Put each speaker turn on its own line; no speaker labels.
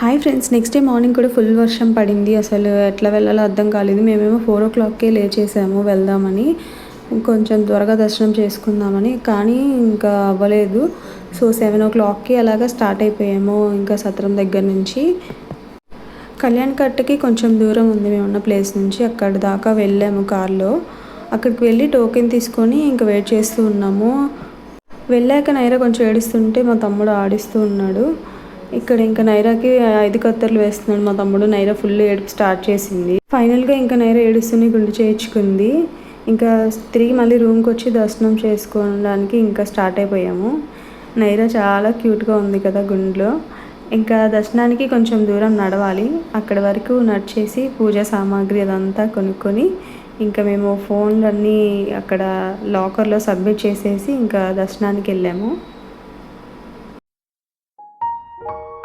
Hi friends next day morning కూడా full వర్షం పడింది. అసలు ఎట్లా వెళ్ళాలో అర్థం కాలేదు. మేమేమో ఫోర్ ఓ క్లాక్కే లేచేసాము వెళ్దామని. కొంచెం త్వరగా దర్శనం చేసుకుందామని. కానీ ఇంకా అవ్వలేదు. సో సెవెన్ ఓ క్లాక్కి అలాగా స్టార్ట్ అయిపోయాము. ఇంకా సత్రం దగ్గర నుంచి. కళ్యాణ్ కట్టకి కొంచెం దూరం ఉంది. మేము ఉన్న ప్లేస్ నుంచి అక్కడ దాకా వెళ్ళాము కార్లో. అక్కడికి వెళ్ళి టోకెన్ తీసుకొని ఇంకా వెయిట్ చేస్తూ ఉన్నాము. వెళ్ళాక నైరా కొంచెం ఏడుస్తుంటే మా తమ్ముడు ఆడిస్తూ ఉన్నాడు. ఇక్కడ ఇంకా నైరాకి ఐదు కత్తెరలు వేస్తున్నాడు మా తమ్ముడు. నైరా ఫుల్ ఏడుపు స్టార్ట్ చేసింది. ఫైనల్గా ఇంకా నైరా ఏడుస్తూనే గుండు చేయించుకుంది. ఇంకా తిరిగి మళ్ళీ రూమ్కి వచ్చి దర్శనం చేసుకోవడానికి ఇంకా స్టార్ట్ అయిపోయాము. నైరా చాలా క్యూట్గా ఉంది కదా గుండ్లో. ఇంకా దర్శనానికి కొంచెం దూరం నడవాలి. అక్కడి వరకు నడిచేసి పూజా సామాగ్రి అదంతా కొనుక్కొని ఇంకా మేము ఫోన్లన్నీ అక్కడ లాకర్లో సబ్మిట్ చేసేసి ఇంకా దర్శనానికి వెళ్ళాము. you